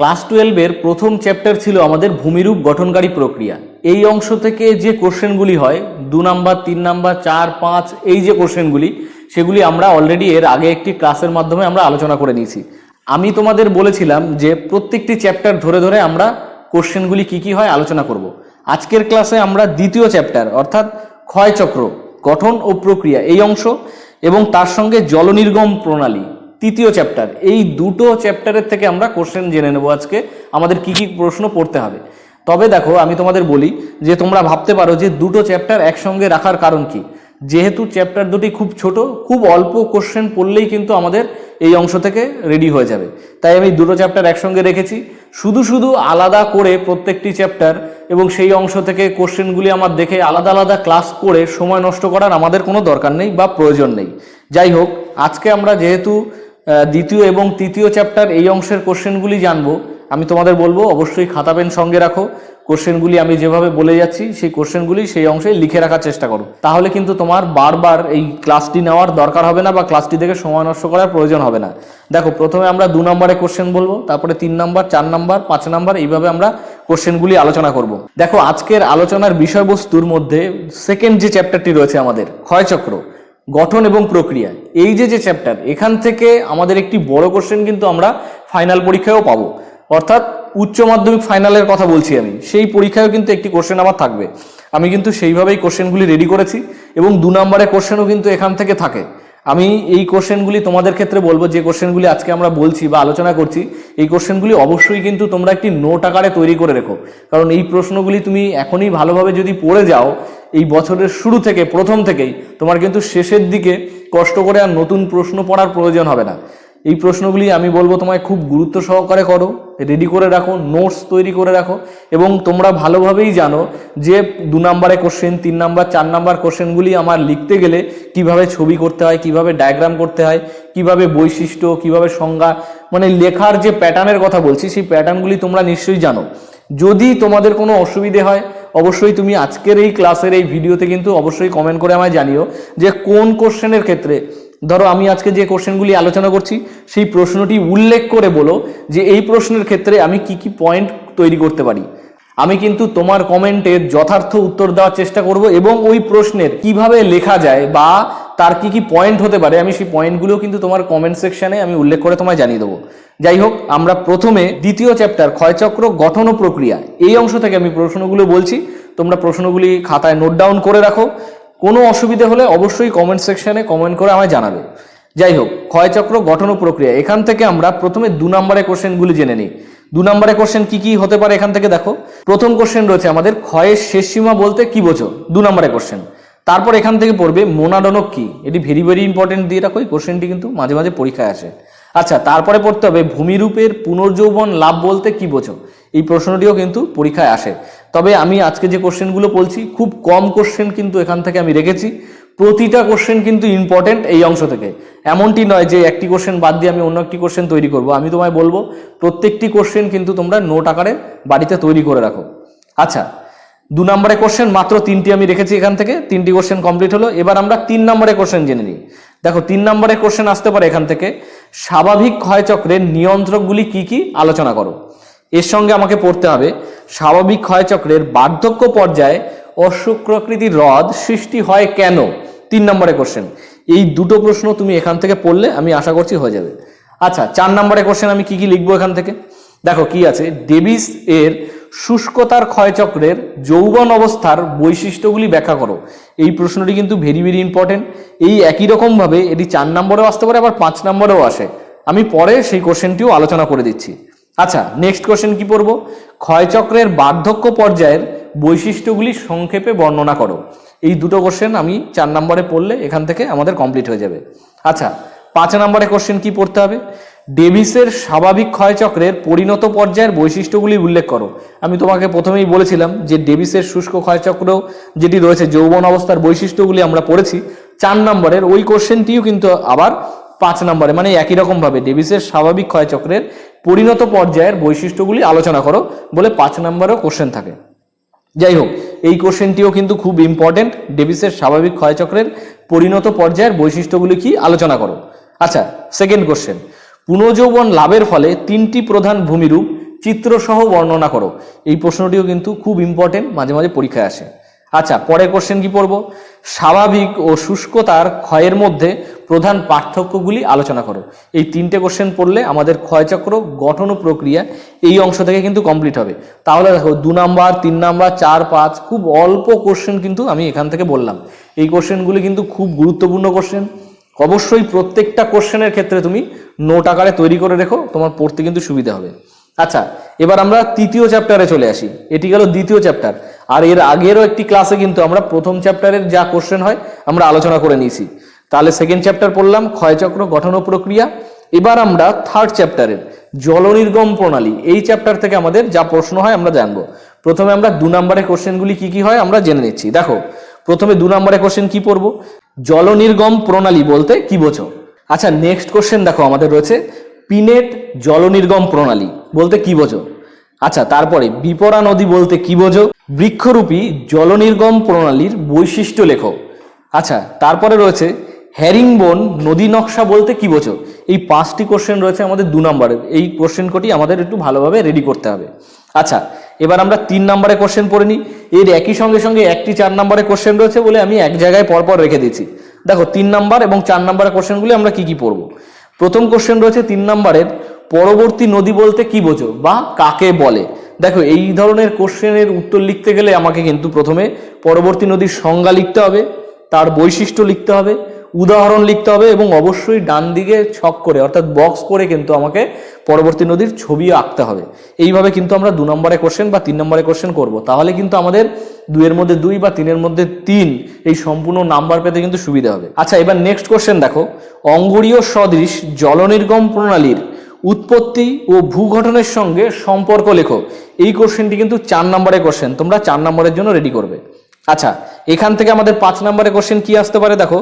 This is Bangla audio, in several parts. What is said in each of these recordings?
ক্লাস টুয়েলভের প্রথম চ্যাপ্টার ছিল আমাদের ভূমিরূপ গঠনকারী প্রক্রিয়া। এই অংশ থেকে যে কোশ্চেনগুলি হয়, দু নাম্বার, তিন নাম্বার, চার, পাঁচ, এই যে কোশ্চেনগুলি, সেগুলি আমরা অলরেডি এর আগে একটি ক্লাসের মাধ্যমে আমরা আলোচনা করে নিয়েছি। আমি তোমাদের বলেছিলাম যে প্রত্যেকটি চ্যাপ্টার ধরে ধরে আমরা কোশ্চেনগুলি কি কি হয় আলোচনা করব। আজকের ক্লাসে আমরা দ্বিতীয় চ্যাপ্টার, অর্থাৎ ক্ষয়চক্র, গঠন ও প্রক্রিয়া, এই অংশ এবং তার সঙ্গে জলনির্গম প্রণালী তৃতীয় চ্যাপ্টার এই দুটো চ্যাপ্টারের থেকে আমরা কোশ্চেন জেনে নেব আজকে, আমাদের কি কি প্রশ্ন পড়তে হবে। তবে দেখো, আমি তোমাদের বলি যে তোমরা ভাবতে পারো যে দুটো চ্যাপ্টার একসঙ্গে রাখার কারণ কি। যেহেতু চ্যাপ্টার দুটি খুব ছোট, খুব অল্প কোশ্চেন পড়লেই কিন্তু আমাদের এই অংশ থেকে রেডি হয়ে যাবে। তাই আমি দুটো চ্যাপ্টার একসঙ্গে রেখেছি। শুধু শুধু আলাদা করে প্রত্যেকটি চ্যাপ্টার এবং সেই অংশ থেকে কোশ্চেনগুলি আমার দেখে আলাদা আলাদা ক্লাস করে সময় নষ্ট করার আমাদের কোনো দরকার নেই বা প্রয়োজন নেই। যাই হোক, আজকে আমরা যেহেতু দ্বিতীয় এবং তৃতীয় চ্যাপ্টার এই অংশের কোশ্চেনগুলি জানব। আমি তোমাদের বলব, অবশ্যই খাতা পেন সঙ্গে রাখো। কোশ্চেনগুলি আমি যেভাবে বলে যাচ্ছি, সেই কোশ্চেনগুলি সেই অংশে লিখে রাখার চেষ্টা করো। তাহলে কিন্তু তোমার বারবার এই ক্লাসটি নেওয়ার দরকার হবে না বা ক্লাসটি থেকে সময় নষ্ট করার প্রয়োজন হবে না। দেখো, প্রথমে আমরা দু নম্বরে কোশ্চেন বলব, তারপরে তিন নাম্বার, চার নাম্বার, পাঁচ নাম্বার, এইভাবে আমরা কোশ্চেনগুলি আলোচনা করব। দেখো, আজকের আলোচনার বিষয়বস্তুর মধ্যে সেকেন্ড যে চ্যাপ্টারটি রয়েছে আমাদের, ক্ষয়চক্র। গঠন এবং প্রক্রিয়া এই যে যে চ্যাপ্টার এখান থেকে আমাদের একটি বড় কোশ্চেন কিন্তু আমরা ফাইনাল পরীক্ষায়ও পাবো। অর্থাৎ উচ্চ মাধ্যমিক ফাইনালের কথা বলছি আমি। সেই পরীক্ষায়ও কিন্তু একটি কোশ্চেন আমার থাকবে। আমি কিন্তু সেইভাবেই কোশ্চেনগুলি রেডি করেছি এবং দু নম্বরের কোশ্চেনও কিন্তু এখান থেকে থাকে। আমি এই কোশ্চেনগুলি তোমাদের ক্ষেত্রে বলব, যে কোশ্চেনগুলি আজকে আমরা বলছি বা আলোচনা করছি, এই কোশ্চেনগুলি অবশ্যই কিন্তু তোমরা একটি নোট আকারে তৈরি করে রেখো। কারণ এই প্রশ্নগুলি তুমি এখনই ভালোভাবে যদি পড়ে যাও, এই বছরের শুরু থেকে, প্রথম থেকেই তোমার কিন্তু শেষের দিকে কষ্ট করে আর নতুন প্রশ্ন পড়ার প্রয়োজন হবে না। এই প্রশ্নগুলি আমি বলব তোমায় খুব গুরুত্ব সহকারে করো রেডি করে রাখো নোটস তৈরি করে রাখো এবং তোমরা ভালোভাবেই জানো যে দু নম্বরে কোশ্চেন তিন নাম্বার চার নাম্বার কোশ্চেনগুলি আমার লিখতে গেলে কীভাবে ছবি করতে হয়, কীভাবে ডায়াগ্রাম করতে হয়, কীভাবে বৈশিষ্ট্য, কীভাবে সংজ্ঞা মানে লেখার যে প্যাটার্নের কথা বলছি, সেই প্যাটার্নগুলি তোমরা নিশ্চয়ই জানো। যদি তোমাদের কোনো অসুবিধে হয়, অবশ্যই তুমি আজকের এই ক্লাসের এই ভিডিওতে কিন্তু অবশ্যই কমেন্ট করে আমায় জানিও যে কোন কোশ্চেনের ক্ষেত্রে ধরো আমি আজকে যে কোশ্চেনগুলি আলোচনা করছি, সেই প্রশ্নটি উল্লেখ করে বলো যে এই প্রশ্নের ক্ষেত্রে আমি কি কি পয়েন্ট তৈরি করতে পারি। আমি কিন্তু তোমার কমেন্টের যথার্থ উত্তর দেওয়ার চেষ্টা করব এবং ওই প্রশ্নের কীভাবে লেখা যায় বা তার কি কি পয়েন্ট হতে পারে, আমি সেই পয়েন্টগুলো কিন্তু তোমার কমেন্ট সেকশনে আমি উল্লেখ করে তোমায় জানিয়ে দেবো। যাই হোক, আমরা প্রথমে দ্বিতীয় চ্যাপ্টার ক্ষয়চক্র গঠন প্রক্রিয়া, এই অংশ থেকে আমি প্রশ্নগুলো বলছি। তোমরা প্রশ্নগুলি খাতায় নোট ডাউন করে রাখো। কোনো অসুবিধে হলে অবশ্যই কমেন্ট সেকশনে কমেন্ট করে আমায় জানাবে। যাই হোক, ক্ষয়চক্র গঠন প্রক্রিয়া, এখান থেকে আমরা প্রথমে দু নম্বরের কোশ্চেনগুলি জেনে নিই। দু নম্বরের কোশ্চেন কি কি হতে পারে এখান থেকে দেখো। প্রথম কোশ্চেন রয়েছে আমাদের, ক্ষয়ের শেষ সীমা বলতে কি বোঝো? দু নম্বরের কোশ্চেন তারপর এখান থেকে পড়বে মোনাডনক কি? এটি ভেরি ভেরি ইম্পর্টেন্ট দিয়ে রাখো, এই কোশ্চেনটি কিন্তু মাঝে মাঝে পরীক্ষায় আসে। আচ্ছা তারপরে পড়তে হবে, ভূমিরূপের পুনর্যৌবন লাভ বলতে কি বোঝো? এই প্রশ্নটিও কিন্তু পরীক্ষায় আসে। তবে আমি আজকে যে কোশ্চেনগুলো বলছি, খুব কম কোশ্চেন কিন্তু এখান থেকে আমি রেখেছি। প্রতিটা কোশ্চেন কিন্তু ইম্পর্টেন্ট এই অংশ থেকে। এমনটি নয় যে একটি কোশ্চেন বাদ দিয়ে আমি অন্য একটি কোশ্চেন তৈরি করব। আমি তোমায় বলব, প্রত্যেকটি কোশ্চেন কিন্তু তোমরা নোট আকারে বাড়িতে তৈরি করে রাখো। আচ্ছা দু নম্বরের কোশ্চেন মাত্র তিনটি আমি রেখেছি এখান থেকে। তিনটি কোশ্চেন কমপ্লিট হলো। এবার আমরা তিন নম্বরের কোশ্চেন জেনে নিই। দেখো, তিন নম্বরের কোশ্চেন আসতে পারে এখান থেকে। স্বাভাবিক ক্ষয়চক্রের নিয়ন্ত্রকগুলি কি কি? আলোচনা করো। এর সঙ্গে আমাকে পড়তে হবে। স্বাভাবিক ক্ষয়চক্রের বার্ধক্য পর্যায়ে অশুক্রাকৃতির হ্রদ সৃষ্টি হয় কেন? তিন নম্বরে কোশ্চেন এই দুটো প্রশ্ন তুমি এখান থেকে পড়লে আমি আশা করছি হয়ে যাবে। আচ্ছা চার নম্বরে কোশ্চেন আমি কি কি লিখব এখান থেকে? দেখো কি আছে। ডেভিস এর শুষ্কতার ক্ষয়চক্রের যৌবন অবস্থার বৈশিষ্ট্যগুলি ব্যাখ্যা করো। এই প্রশ্নটি কিন্তু ভেরি ভেরি ইম্পর্টেন্ট এই একই রকমভাবে এটি চার নম্বরেও আসতে পারে, আবার পাঁচ নম্বরেও আসে। আমি পরে সেই কোশ্চেনটিও আলোচনা করে দিচ্ছি। আচ্ছা নেক্সট কোশ্চেন কি পড়ব? ক্ষয়চক্রের বার্ধক্য পর্যায়ের বৈশিষ্ট্যগুলি সংক্ষেপে বর্ণনা করো। এই দুটো কোশ্চেন আমি চার নম্বরে পড়লে এখান থেকে আমাদের কমপ্লিট হয়ে যাবে। আচ্ছা পাঁচ নম্বরে কোশ্চেন কি পড়তে হবে? ডেভিসের স্বাভাবিক ক্ষয়চক্রের পরিণত পর্যায়ের বৈশিষ্ট্যগুলি উল্লেখ করো। আমি তোমাকে প্রথমেই বলেছিলাম যে ডেভিসের শুষ্ক ক্ষয়চক্র যেটি রয়েছে যৌবন অবস্থার বৈশিষ্ট্যগুলি আমরা পড়েছি, চার নম্বরের ওই কোশ্চেনটিও কিন্তু আবার পাঁচ নম্বরে মানে একই রকমভাবে ডেভিসের স্বাভাবিক ক্ষয়চক্রের পরিণত পর্যায়ের বৈশিষ্ট্যগুলি আলোচনা করো বলে পাঁচ নম্বরেও কোশ্চেন থাকে। যাই হোক, এই কোশ্চেনটিও কিন্তু খুব ইম্পর্টেন্ট ডেভিসের স্বাভাবিক ক্ষয়চক্রের পরিণত পর্যায়ের বৈশিষ্ট্যগুলি কি আলোচনা করো। আচ্ছা সেকেন্ড কোশ্চেন পুনর্যৌবন লাভের ফলে তিনটি প্রধান ভূমিরূপ চিত্রসহ বর্ণনা করো। এই প্রশ্নটিও কিন্তু খুব ইম্পর্টেন্ট মাঝে মাঝে পরীক্ষায় আসে। আচ্ছা পরের কোশ্চেন কি পড়ব? স্বাভাবিক ও শুষ্কতার ক্ষয়ের মধ্যে প্রধান পার্থক্যগুলি আলোচনা করো। এই তিনটে কোশ্চেন পড়লে আমাদের ক্ষয়চক্র গঠন ও প্রক্রিয়া এই অংশ থেকে কিন্তু কমপ্লিট হবে। তাহলে দেখো, দু নাম্বার, তিন নাম্বার, চার, পাঁচ, খুব অল্প কোশ্চেন কিন্তু আমি এখান থেকে বললাম। এই কোশ্চেনগুলি কিন্তু খুব গুরুত্বপূর্ণ কোশ্চেন অবশ্যই প্রত্যেকটা কোশ্চেনের ক্ষেত্রে তুমি নোট আকারে তৈরি করে রেখো, তোমার পড়তে কিন্তু সুবিধা হবে। আচ্ছা এবার আমরা তৃতীয় চ্যাপ্টারে চলে আসি। এটি গেল দ্বিতীয় চ্যাপ্টার আর এর আগেরও একটি ক্লাসে কিন্তু আমরা প্রথম চ্যাপ্টারের যা কোশ্চেন হয়, আমরা আলোচনা করে নিয়েছি। তাহলে সেকেন্ড চ্যাপ্টার পড়লাম, ক্ষয়চক্র গঠন প্রক্রিয়া। এবার আমরা থার্ড চ্যাপ্টারের জলনির্গম প্রণালী, এই চ্যাপ্টার থেকে আমাদের যা প্রশ্ন হয় আমরা জানব। প্রথমে আমরা দু নম্বরের কোশ্চেনগুলি কি কি হয় আমরা জেনে নিচ্ছি। দেখো, প্রথমে দু নম্বরের কোশ্চেন কি পড়ব? জলনির্গম প্রণালী বলতে কি বোঝো? আচ্ছা নেক্সট কোশ্চেন দেখো আমাদের রয়েছে, পিনেট জলনির্গম প্রণালী বলতে কি বোঝো? আচ্ছা তারপরে বিপরা নদী বলতে কি বোঝো? বৃক্ষরূপী জলনির্গম প্রণালীর বৈশিষ্ট্য লেখো। আচ্ছা তারপরে রয়েছে হ্যারিংবোন নদী নকশা বলতে কি বোঝো? এই পাঁচটি কোশ্চেন রয়েছে আমাদের দু নম্বরের এই কোশ্চেন কটি আমাদের একটু ভালোভাবে রেডি করতে হবে। আচ্ছা এবার আমরা তিন নম্বরে কোশ্চেন পড়ে নিই। এর একই সঙ্গে সঙ্গে একটি চার নম্বরে কোশ্চেন রয়েছে বলে আমি এক জায়গায় পরপর রেখে দিয়েছি। দেখো, তিন নাম্বার এবং চার নম্বরের কোশ্চেনগুলি আমরা কি কি পড়ব? প্রথম কোশ্চেন রয়েছে তিন নম্বরের পরবর্তী নদী বলতে কি বোঝো বা কাকে বলে? দেখো, এই ধরনের কোশ্চেনের উত্তর লিখতে গেলে আমাকে কিন্তু প্রথমে পরবর্তী নদীর সংজ্ঞা লিখতে হবে, তার বৈশিষ্ট্য লিখতে হবে উদাহরণ লিখতে হবে এবং অবশ্যই ডান দিকে ছক করে, অর্থাৎ বক্স করে কিন্তু আমাকে পরবর্তী নদীর ছবি আঁকতে হবে। এইভাবে কিন্তু আমরা দু নম্বরে কোশ্চেন বা তিন নম্বরে কোশ্চেন করব। তাহলে কিন্তু আমাদের দুইয়ের মধ্যে দুই বা তিনের মধ্যে তিন এই সম্পূর্ণ নাম্বার পেতে কিন্তু সুবিধা হবে। আচ্ছা এবার নেক্সট কোশ্চেন দেখো। অঙ্গরীয় সদৃশ জলনির্গম প্রণালীর উৎপত্তি ও ভূগঠনের সঙ্গে সম্পর্ক লেখো। এই কোশ্চেনটি কিন্তু চার নম্বরের কোশ্চেন তোমরা চার নম্বরের জন্য রেডি করবে। আচ্ছা এখান থেকে আমাদের পাঁচ নম্বরের কোশ্চেন কি আসতে পারে দেখো?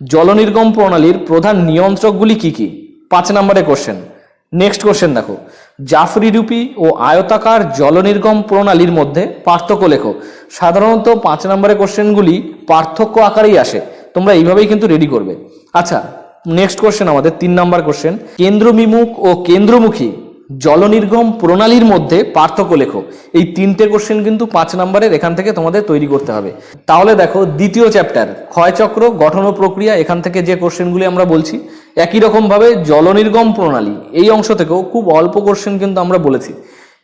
জলনির্গম প্রণালীর প্রধান নিয়ন্ত্রকগুলি কি কি? পাঁচ নম্বরের কোশ্চেন নেক্সট কোশ্চেন দেখো। জাফরি রূপী ও আয়তাকার জলনির্গম প্রণালীর মধ্যে পার্থক্য লেখো। সাধারণত পাঁচ নম্বরের কোশ্চেনগুলি পার্থক্য আকারেই আসে। তোমরা এইভাবেই কিন্তু রেডি করবে। আচ্ছা নেক্সট কোশ্চেন আমাদের তিন নাম্বার কোশ্চেন কেন্দ্রবিমুখ ও কেন্দ্রমুখী জলনির্গম প্রণালীর মধ্যে পার্থক্য লেখো। এই তিনটে কোশ্চেন কিন্তু পাঁচ নম্বরের এখান থেকে তোমাদের তৈরি করতে হবে। তাহলে দেখো, দ্বিতীয় চ্যাপ্টার ক্ষয়চক্র গঠন ও প্রক্রিয়া, এখান থেকে যে কোশ্চেনগুলি আমরা বলছি, একই রকমভাবে জলনির্গম প্রণালী, এই অংশ থেকেও খুব অল্প কোশ্চেন কিন্তু আমরা বলেছি।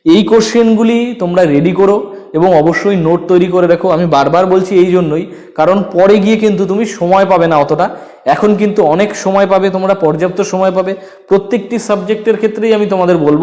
এই কোশ্চেনগুলি তোমরা রেডি করো এবং অবশ্যই নোট তৈরি করে রাখো আমি বারবার বলছি এই জন্যই, কারণ পরে গিয়ে কিন্তু তুমি সময় পাবে না অতটা। এখন কিন্তু অনেক সময় পাবে, তোমরা পর্যাপ্ত সময় পাবে। প্রত্যেকটি সাবজেক্টের ক্ষেত্রেই আমি তোমাদের বলব,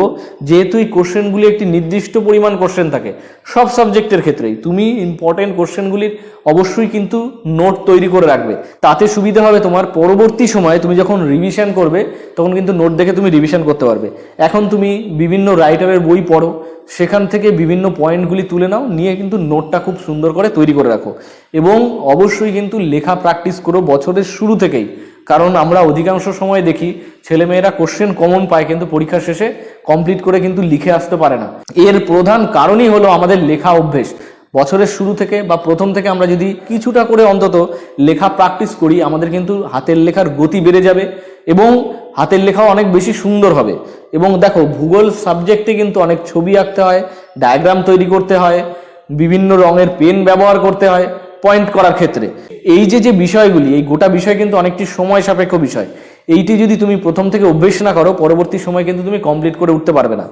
যেহেতু এই কোশ্চেনগুলি একটি নির্দিষ্ট পরিমাণ কোশ্চেন থাকে, সব সাবজেক্টের ক্ষেত্রেই। তুমি ইম্পর্টেন্ট কোশ্চেনগুলির অবশ্যই কিন্তু নোট তৈরি করে রাখবে। তাতে সুবিধা হবে তোমার পরবর্তী সময়ে তুমি যখন রিভিশন করবে, তখন কিন্তু নোট দেখে তুমি রিভিশন করতে পারবে। এখন তুমি বিভিন্ন রাইটারের বই পড়ো, সেখান থেকে বিভিন্ন পয়েন্টগুলি তুলে নাও, নিয়ে কিন্তু নোটটা খুব সুন্দর করে তৈরি করে রাখো। এবং অবশ্যই কিন্তু লেখা প্র্যাকটিস করো বছরের শুরু থেকেই। কারণ আমরা অধিকাংশ সময় দেখি ছেলেমেয়েরা কোশ্চেন কমন পায় কিন্তু পরীক্ষা শেষে কমপ্লিট করে কিন্তু লিখে আসতে পারে না। এর প্রধান কারণই হলো আমাদের লেখা অভ্যেস। বছরের শুরু থেকে বা প্রথম থেকে আমরা যদি কিছুটা করে অন্তত লেখা প্র্যাকটিস করি, আমাদের কিন্তু হাতের লেখার গতি বেড়ে যাবে এবং হাতের লেখাও অনেক বেশি সুন্দর হবে। এবং দেখো, ভূগোল সাবজেক্টে কিন্তু অনেক ছবি আঁকতে হয় ডায়াগ্রাম তৈরি করতে হয়, বিভিন্ন রঙের পেন ব্যবহার করতে হয় পয়েন্ট করার ক্ষেত্রে। এই যে যে বিষয়গুলি, এই গোটা বিষয় কিন্তু অনেকটি সময় সাপেক্ষ বিষয়। এইটি যদি তুমি প্রথম থেকে অভ্যেস না করো, পরবর্তী সময় কিন্তু তুমি কমপ্লিট করে উঠতে পারবে না।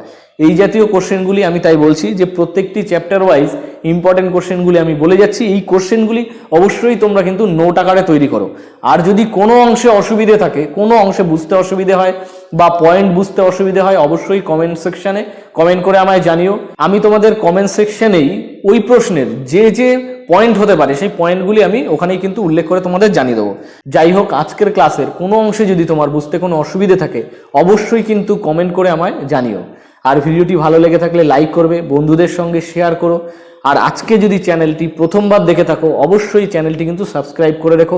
এই জাতীয় কোশ্চেনগুলি আমি তাই বলছি যে, প্রত্যেকটি চ্যাপ্টার ওয়াইজ ইম্পর্টেন্ট কোশ্চেনগুলি আমি বলে যাচ্ছি। এই কোশ্চেনগুলি অবশ্যই তোমরা কিন্তু নোট আকারে তৈরি করো। আর যদি কোনো অংশে অসুবিধে থাকে, কোনো অংশে বুঝতে অসুবিধে হয় বা পয়েন্ট বুঝতে অসুবিধে হয়, অবশ্যই কমেন্ট সেকশানে কমেন্ট করে আমায় জানিও। আমি তোমাদের কমেন্ট সেকশনেই ওই প্রশ্নের যে যে পয়েন্ট হতে পারে, সেই পয়েন্টগুলি আমি ওখানেই কিন্তু উল্লেখ করে তোমাদের জানিয়ে দেবো। যাই হোক, আজকের ক্লাসের কোনো অংশে যদি তোমার বুঝতে কোনো অসুবিধে থাকে, অবশ্যই কিন্তু কমেন্ট করে আমায় জানিও। আর ভিডিওটি ভালো লেগে থাকলে লাইক করবে, বন্ধুদের সঙ্গে শেয়ার করো। আর আজকে যদি চ্যানেলটি প্রথমবার দেখে থাকো, অবশ্যই চ্যানেলটি কিন্তু সাবস্ক্রাইব করে রেখো।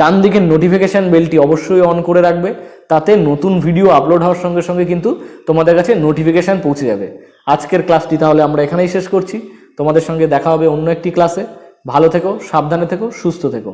ডান দিকের নোটিফিকেশান বেলটি অবশ্যই অন করে রাখবে, তাতে নতুন ভিডিও আপলোড হওয়ার সঙ্গে সঙ্গে কিন্তু তোমাদের কাছে নোটিফিকেশান পৌঁছে যাবে। আজকের ক্লাসটি তাহলে আমরা এখানেই শেষ করছি। তোমাদের সঙ্গে দেখা হবে অন্য একটি ক্লাসে ভালো থেকো, সাবধানে থেকো, সুস্থ থেকো।